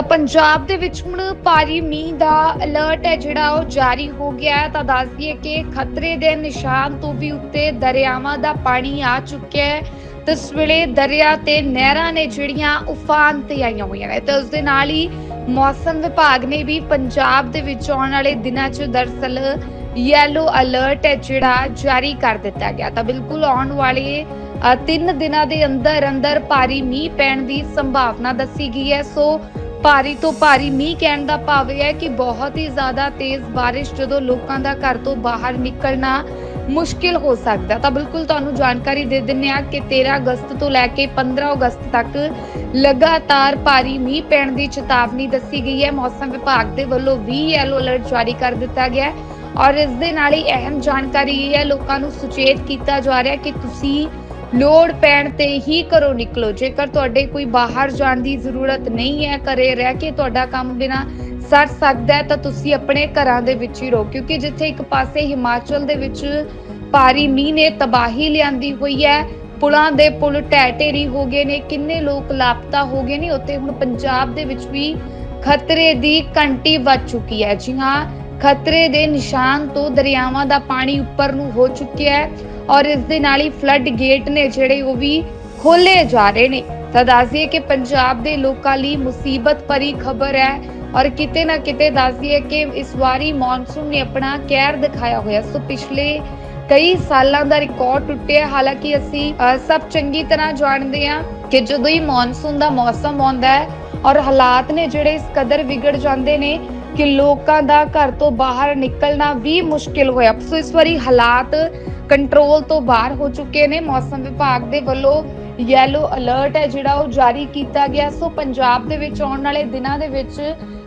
ਤਾਂ ਪੰਜਾਬ ਦੇ ਵਿੱਚ ਹੁਣ ਭਾਰੀ ਮੀਂਹ ਦਾ ਅਲਰਟ ਹੈ ਜਿਹੜਾ ਉਹ ਜਾਰੀ ਹੋ ਗਿਆ ਹੈ। ਤਾਂ ਦੱਸ ਦਈਏ ਕਿ ਖਤਰੇ ਦੇ ਨਿਸ਼ਾਨ ਤੋਂ ਵੀ ਉੱਤੇ ਦਰਿਆਵਾਂ ਦਾ ਪਾਣੀ ਆ ਚੁੱਕਿਆ ਹੈ। ਇਸ ਵੇਲੇ ਦਰਿਆ ਤੇ ਨਹਿਰਾਂ ਨੇ ਜਿਹੜੀਆਂ ਉਫਾਨ ਤੇ ਆਈਆਂ ਹੋਈਆਂ ਨੇ। ਤੇ ਉਸ ਦੇ ਨਾਲ ਹੀ ਮੌਸਮ ਵਿਭਾਗ ਨੇ ਵੀ ਪੰਜਾਬ ਦੇ ਵਿੱਚ ਆਉਣ ਵਾਲੇ ਦਿਨਾਂ 'ਚ ਦਰਸਲ ਯੈਲੋ ਅਲਰਟ ਹੈ ਜਿਹੜਾ ਜਾਰੀ ਕਰ ਦਿੱਤਾ ਗਿਆ। ਤਾਂ ਬਿਲਕੁਲ ਆਉਣ ਵਾਲੇ ਅ, ਤਿੰਨ ਦਿਨਾਂ ਦੇ ਅੰਦਰ ਅੰਦਰ ਭਾਰੀ ਮੀਂਹ ਪੈਣ ਦੀ ਸੰਭਾਵਨਾ ਦੱਸੀ ਗਈ ਹੈ। ਸੋ ਭਾਰੀ ਤੋਂ ਭਾਰੀ ਮੀਂਹ ਕਹਿਣ ਦਾ ਭਾਵ ਇਹ ਹੈ ਕਿ ਬਹੁਤ ਹੀ ਜ਼ਿਆਦਾ ਤੇਜ਼ ਬਾਰਿਸ਼ ਜਦੋਂ ਲੋਕਾਂ ਦਾ ਘਰ ਤੋਂ ਬਾਹਰ ਨਿਕਲਣਾ ਮੁਸ਼ਕਿਲ ਹੋ ਸਕਦਾ ਤਾਂ ਬਿਲਕੁਲ ਤੁਹਾਨੂੰ ਜਾਣਕਾਰੀ ਦੇ ਦਿੰਨੇ ਆ ਕਿ 13 ਅਗਸਤ ਤੋਂ ਲੈ ਕੇ 15 ਅਗਸਤ ਤੱਕ ਲਗਾਤਾਰ ਭਾਰੀ ਮੀਂਹ ਪੈਣ ਦੀ ਚੇਤਾਵਨੀ ਦੱਸੀ ਗਈ ਹੈ। ਮੌਸਮ ਵਿਭਾਗ ਦੇ ਵੱਲੋਂ ਵੀ ਯੈਲੋ ਅਲਰਟ ਜਾਰੀ ਕਰ ਦਿੱਤਾ ਗਿਆ ਹੈ। ਔਰ ਇਸ ਦੇ ਨਾਲ ਹੀ ਅਹਿਮ ਜਾਣਕਾਰੀ ਇਹ ਹੈ, ਲੋਕਾਂ ਨੂੰ ਸੁਚੇਤ ਕੀਤਾ ਜਾ ਰਿਹਾ ਹੈ ਕਿ ਤੁਸੀਂ ਲੋੜ ਪੈਣ ਤੇ ਹੀ ਘਰੋਂ ਨਿਕਲੋ। ਜੇਕਰ ਤੁਹਾਡੇ ਕੋਈ ਬਾਹਰ ਜਾਣ ਦੀ ਜ਼ਰੂਰਤ ਨਹੀਂ ਹੈ, ਘਰੇ ਰਹਿ ਕੇ ਤੁਹਾਡਾ ਕੰਮ ਬਿਨਾ ਸਰ ਸਕਦਾ ਹੈ, ਤਾਂ ਤੁਸੀਂ ਆਪਣੇ ਘਰਾਂ ਦੇ ਵਿੱਚ ਹੀ ਰਹੋ। ਕਿਉਂਕਿ ਜਿੱਥੇ ਇੱਕ ਪਾਸੇ ਹਿਮਾਚਲ ਦੇ ਵਿੱਚ ਭਾਰੀ ਮੀਂਹ ਨੇ, ਤਬਾਹੀ ਲਿਆਂਦੀ ਹੋਈ ਹੈ। ਪੁਲਾਂ ਦੇ ਪੁਲ ਢਹਿ ਢੇਰੀ ਹੋ ਗਏ ਨੇ, ਕਿੰਨੇ ਲੋਕ ਲਾਪਤਾ ਹੋ ਗਏ ਨੇ, ਉੱਥੇ ਹੁਣ ਪੰਜਾਬ ਦੇ ਵਿੱਚ ਵੀ ਖਤਰੇ ਦੀ ਘੰਟੀ ਵੱਜ ਚੁੱਕੀ ਹੈ। ਜੀ ਹਾਂ, ਖਤਰੇ ਦੇ ਨਿਸ਼ਾਨ ਤੋਂ ਦਰਿਆਵਾਂ ਦਾ ਪਾਣੀ ਉੱਪਰ ਨੂੰ ਹੋ ਚੁੱਕਿਆ ਹੈ। ਔਰ ਇਸ ਦੇ ਨਾਲ ਹੀ ਫਲੱਡ ਗੇਟ ਨੇ ਜਿਹੜੇ ਉਹ ਵੀ ਖੋਲੇ ਜਾ ਰਹੇ ਨੇ। ਤਾਂ ਦੱਸਦੀਏ ਕਿ ਪੰਜਾਬ ਦੇ ਲੋਕਾਂ ਲਈ ਮੁਸੀਬਤ ਭਰੀ ਖਬਰ ਹੈ ਔਰ ਕਿਤੇ ਨਾ ਕਿਤੇ ਦੱਸਦੀਏ ਕਿ ਇਸ ਵਾਰੀ ਮੌਨਸੂਨ ਨੇ ਆਪਣਾ ਕਹਿਰ ਦਿਖਾਇਆ ਹੋਇਆ। ਸੋ ਪਿਛਲੇ ਕਈ ਸਾਲਾਂ ਦਾ ਰਿਕਾਰਡ ਟੁੱਟਿਆ। ਹਾਲਾਂਕਿ ਅਸੀਂ ਸਭ ਚੰਗੀ ਤਰ੍ਹਾਂ ਜਾਣਦੇ ਹਾਂ ਕਿ ਜਦੋਂ ਹੀ ਮੌਨਸੂਨ ਦਾ ਮੌਸਮ ਆਉਂਦਾ ਹੈ ਔਰ ਹਾਲਾਤ ਨੇ ਜਿਹੜੇ ਇਸ ਕਦਰ ਵਿਗੜ ਜਾਂਦੇ ਨੇ ਕਿ ਲੋਕਾਂ ਦਾ ਘਰ ਤੋਂ ਬਾਹਰ ਨਿਕਲਣਾ ਵੀ ਮੁਸ਼ਕਿਲ ਹੋਇਆ। ਸੋ ਇਸ ਵਾਰੀ ਹਾਲਾਤ ਕੰਟਰੋਲ ਤੋਂ ਬਾਹਰ ਹੋ ਚੁੱਕੇ ਨੇ। ਮੌਸਮ ਵਿਭਾਗ ਦੇ ਵੱਲੋਂ ਯੈਲੋ ਅਲਰਟ ਹੈ, ਜਿਹੜਾ ਉਹ ਜਾਰੀ ਕੀਤਾ ਗਿਆ। ਸੋ ਪੰਜਾਬ ਦੇ ਵਿੱਚ ਆਉਣ ਵਾਲੇ ਦਿਨਾਂ ਦੇ ਵਿੱਚ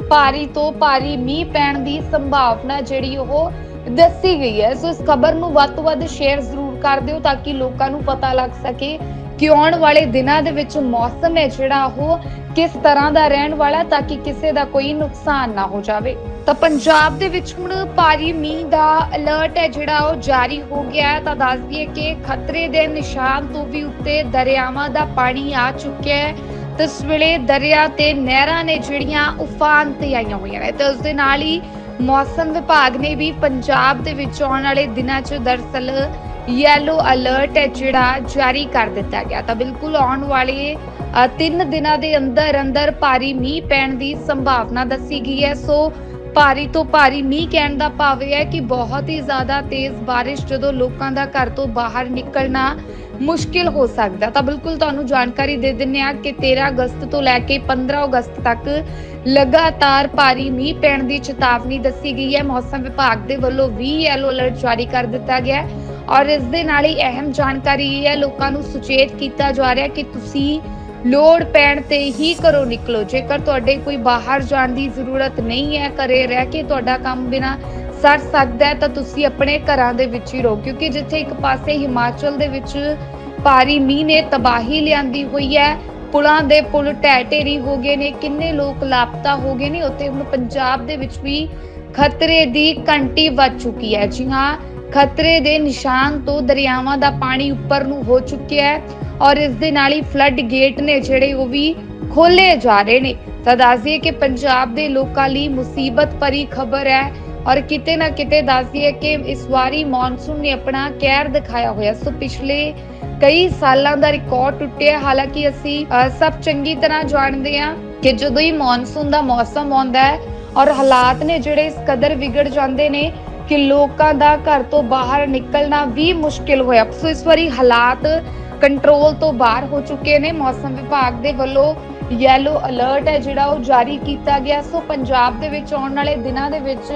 ਭਾਰੀ ਤੋਂ ਭਾਰੀ ਮੀਂਹ ਪੈਣ ਦੀ ਸੰਭਾਵਨਾ ਜਿਹੜੀ ਉਹ ਦੱਸੀ ਗਈ ਹੈ। ਸੋ ਇਸ ਖਬਰ ਨੂੰ ਵੱਧ ਤੋਂ ਵੱਧ ਸ਼ੇਅਰ ਜ਼ਰੂਰ ਕਰ ਦਿਓ ਤਾਂ ਕਿ ਲੋਕਾਂ ਨੂੰ ਪਤਾ ਲੱਗ ਸਕੇ ਕਿ ਆਉਣ ਵਾਲੇ ਦਿਨਾਂ ਦੇ ਵਿੱਚ ਮੌਸਮ ਹੈ ਜਿਹੜਾ ਉਹ ਕਿਸ ਤਰ੍ਹਾਂ ਦਾ ਰਹਿਣ ਵਾਲਾ ਤਾਂ ਕਿ ਕਿਸੇ ਦਾ ਕੋਈ ਨੁਕਸਾਨ ਨਾ ਹੋ ਜਾਵੇ। ਤਾਂ ਪੰਜਾਬ ਦੇ ਵਿੱਚ ਹੁਣ ਭਾਰੀ ਮੀਂਹ ਦਾ ਅਲਰਟ ਹੈ ਜਿਹੜਾ ਉਹ ਜਾਰੀ ਹੋ ਗਿਆ ਹੈ। ਤਾਂ ਦੱਸ ਦਈਏ ਕਿ ਖਤਰੇ ਦੇ ਨਿਸ਼ਾਨ ਤੋਂ ਵੀ ਉੱਤੇ ਦਰਿਆਵਾਂ ਦਾ ਪਾਣੀ ਆ ਚੁੱਕਿਆ ਹੈ। ਇਸ ਵੇਲੇ ਦਰਿਆ ਤੇ ਨਹਿਰਾਂ ਨੇ ਜਿਹੜੀਆਂ ਉਫਾਨ ਤੇ ਆਈਆਂ ਹੋਈਆਂ ਨੇ। ਤੇ ਉਸ ਦੇ ਨਾਲ ਹੀ ਮੌਸਮ ਵਿਭਾਗ ਨੇ ਵੀ ਪੰਜਾਬ ਦੇ ਵਿੱਚ ਆਉਣ ਵਾਲੇ ਦਿਨਾਂ 'ਚ ਦਰਸਲ ਯੈਲੋ ਅਲਰਟ ਹੈ ਜਿਹੜਾ ਜਾਰੀ ਕਰ ਦਿੱਤਾ ਗਿਆ। ਤਾਂ ਬਿਲਕੁਲ ਆਉਣ ਵਾਲੇ ਅ, ਤਿੰਨ ਦਿਨਾਂ ਦੇ ਅੰਦਰ ਅੰਦਰ ਭਾਰੀ ਮੀਂਹ ਪੈਣ ਦੀ ਸੰਭਾਵਨਾ ਦੱਸੀ ਗਈ ਹੈ। ਸੋ ਭਾਰੀ ਤੋਂ ਭਾਰੀ ਮੀਂਹ ਕਹਿਣ ਦਾ ਭਾਵ ਇਹ ਹੈ ਕਿ ਬਹੁਤ ਹੀ ਜ਼ਿਆਦਾ ਤੇਜ਼ ਬਾਰਿਸ਼ ਜਦੋਂ ਲੋਕਾਂ ਦਾ ਘਰ ਤੋਂ ਬਾਹਰ ਨਿਕਲਣਾ ਮੁਸ਼ਕਿਲ ਹੋ ਸਕਦਾ। ਤਾਂ ਬਿਲਕੁਲ ਤੁਹਾਨੂੰ ਜਾਣਕਾਰੀ ਦੇ ਦਿੰਨੇ ਆ ਕਿ 13 ਅਗਸਤ ਤੋਂ ਲੈ ਕੇ 15 ਅਗਸਤ ਤੱਕ ਲਗਾਤਾਰ ਭਾਰੀ ਮੀਂਹ ਪੈਣ ਦੀ ਚੇਤਾਵਨੀ ਦੱਸੀ ਗਈ ਹੈ। ਮੌਸਮ ਵਿਭਾਗ ਦੇ ਵੱਲੋਂ ਵੀ ਯੈਲੋ ਅਲਰਟ ਜਾਰੀ ਕਰ ਦਿੱਤਾ ਗਿਆ ਹੈ। ਔਰ ਇਸ ਦੇ ਨਾਲ ਹੀ ਅਹਿਮ ਜਾਣਕਾਰੀ ਇਹ ਹੈ, ਲੋਕਾਂ ਨੂੰ ਸੁਚੇਤ ਕੀਤਾ ਜਾ ਰਿਹਾ ਕਿ ਤੁਸੀਂ ਲੋੜ ਪੈਣ ਤੇ ਹੀ ਘਰੋਂ ਨਿਕਲੋ। ਜੇਕਰ ਤੁਹਾਡੇ ਕੋਈ ਬਾਹਰ ਜਾਣ ਦੀ ਜ਼ਰੂਰਤ ਨਹੀਂ ਹੈ, ਘਰੇ ਰਹਿ ਕੇ ਤੁਹਾਡਾ ਕੰਮ ਬਿਨਾ ਸਰ ਸਕਦਾ ਹੈ, ਤਾਂ ਤੁਸੀਂ ਆਪਣੇ ਘਰਾਂ ਦੇ ਵਿੱਚ ਹੀ ਰਹੋ। ਕਿਉਂਕਿ ਜਿੱਥੇ ਇੱਕ ਪਾਸੇ ਹਿਮਾਚਲ ਦੇ ਵਿੱਚ ਭਾਰੀ ਮੀਂਹ ਨੇ, ਤਬਾਹੀ ਲਿਆਂਦੀ ਹੋਈ ਹੈ। ਪੁਲਾਂ ਦੇ ਪੁਲ ਢਹਿ ਢੇਰੀ ਹੋ ਗਏ ਨੇ, ਕਿੰਨੇ ਲੋਕ ਲਾਪਤਾ ਹੋ ਗਏ ਨੇ। ਉੱਥੇ ਹੁਣ ਪੰਜਾਬ ਦੇ ਵਿੱਚ ਵੀ ਖਤਰੇ ਦੀ ਘੰਟੀ ਵੱਜ ਚੁੱਕੀ ਹੈ। ਜੀ ਹਾਂ ਖਤਰੇ ਦੇ ਨਿਸ਼ਾਨ ਤੋਂ ਦਰਿਆਵਾਂ ਦਾ ਪਾਣੀ ਉੱਪਰ ਨੂੰ ਹੋ ਚੁੱਕਿਆ ਹੈ ਔਰ ਇਸ ਦੇ ਨਾਲ ਹੀ ਫਲੱਡ ਗੇਟ ਨੇ ਜਿਹੜੇ ਉਹ ਵੀ ਖੋਲੇ ਜਾ ਰਹੇ ਨੇ। ਤਾਂ ਦੱਸਦੀਏ ਕਿ ਪੰਜਾਬ ਦੇ ਲੋਕਾਂ ਲਈ ਮੁਸੀਬਤ ਭਰੀ ਖਬਰ ਹੈ ਔਰ ਕਿਤੇ ਨਾ ਕਿਤੇ ਦੱਸਦੀਏ ਕਿ ਇਸ ਵਾਰੀ ਮੌਨਸੂਨ ਨੇ ਆਪਣਾ ਕਹਿਰ ਦਿਖਾਇਆ ਹੋਇਆ। ਸੋ ਪਿਛਲੇ ਕਈ ਸਾਲਾਂ ਦਾ ਰਿਕਾਰਡ ਟੁੱਟਿਆ। ਹਾਲਾਂਕਿ ਅਸੀਂ ਸਭ ਚੰਗੀ ਤਰ੍ਹਾਂ ਜਾਣਦੇ ਹਾਂ ਕਿ ਜਦੋਂ ਹੀ ਮੌਨਸੂਨ ਦਾ ਮੌਸਮ ਆਉਂਦਾ ਹੈ ਔਰ ਹਾਲਾਤ ਨੇ ਜਿਹੜੇ ਇਸ ਕਦਰ ਵਿਗੜ ਜਾਂਦੇ ਨੇ ਕਿ ਲੋਕਾਂ ਦਾ ਘਰ ਤੋਂ ਬਾਹਰ ਨਿਕਲਣਾ ਵੀ ਮੁਸ਼ਕਿਲ ਹੋਇਆ। ਸੋ ਇਸ ਵਾਰੀ ਹਾਲਾਤ ਕੰਟਰੋਲ ਤੋਂ ਬਾਹਰ ਹੋ ਚੁੱਕੇ ਨੇ। ਮੌਸਮ ਵਿਭਾਗ ਦੇ ਵੱਲੋਂ ਯੈਲੋ ਅਲਰਟ ਹੈ, ਜਿਹੜਾ ਉਹ ਜਾਰੀ ਕੀਤਾ ਗਿਆ। ਸੋ ਪੰਜਾਬ ਦੇ ਵਿੱਚ ਆਉਣ ਵਾਲੇ ਦਿਨਾਂ ਦੇ ਵਿੱਚ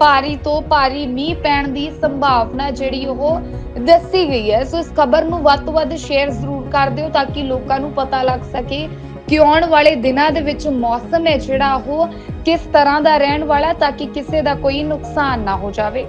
ਭਾਰੀ ਤੋਂ ਭਾਰੀ ਮੀਂਹ ਪੈਣ ਦੀ ਸੰਭਾਵਨਾ ਜਿਹੜੀ ਉਹ ਦੱਸੀ ਗਈ ਹੈ। ਸੋ ਇਸ ਖਬਰ ਨੂੰ ਵੱਧ ਤੋਂ ਵੱਧ ਸ਼ੇਅਰ ਜ਼ਰੂਰ ਕਰ ਦਿਓ ਤਾਂ ਕਿ ਲੋਕਾਂ ਨੂੰ ਪਤਾ ਲੱਗ ਸਕੇ ਕਿ ਆਉਣ ਵਾਲੇ ਦਿਨਾਂ ਦੇ ਵਿੱਚ ਮੌਸਮ ਹੈ ਜਿਹੜਾ ਉਹ ਕਿਸ ਤਰ੍ਹਾਂ ਦਾ ਰਹਿਣ ਵਾਲਾ ਤਾਂ ਕਿ ਕਿਸੇ ਦਾ ਕੋਈ ਨੁਕਸਾਨ ਨਾ ਹੋ ਜਾਵੇ।